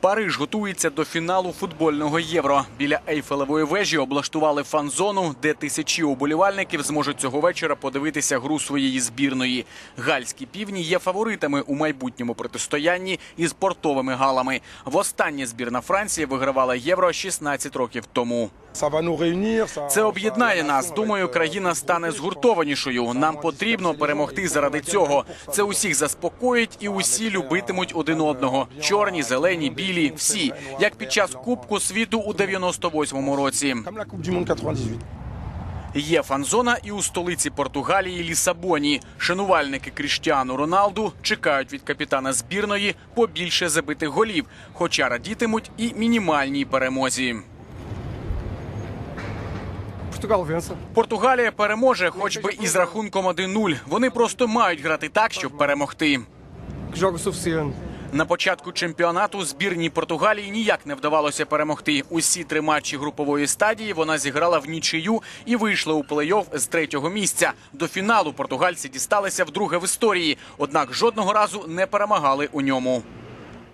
Париж готується до фіналу футбольного євро. Біля Ейфелевої вежі облаштували фан-зону, де тисячі уболівальників зможуть цього вечора подивитися гру своєї збірної. Гальські півні є фаворитами у майбутньому протистоянні із портовими галами. Востаннє збірна Франції вигравала євро 16 років тому. Це об'єднає нас. Думаю, країна стане згуртованішою. Нам потрібно перемогти заради цього. Це усіх заспокоїть, і усі любитимуть один одного. Чорні, зелені, білі, всі як під час Кубку світу у 98-му році. Comme la Coupe du Monde 98. Є фан-зона і у столиці Португалії Лісабоні. Шанувальники Кріштіану Роналду чекають від капітана збірної побільше забитих голів, хоча радітимуть і мінімальній перемозі. Португалія переможе, хоч би із рахунком 1-0. Вони просто мають грати так, щоб перемогти. На початку чемпіонату збірній Португалії ніяк не вдавалося перемогти. Усі три матчі групової стадії вона зіграла в нічию і вийшла у плей-офф з третього місця. До фіналу португальці дісталися вдруге в історії, однак жодного разу не перемагали у ньому.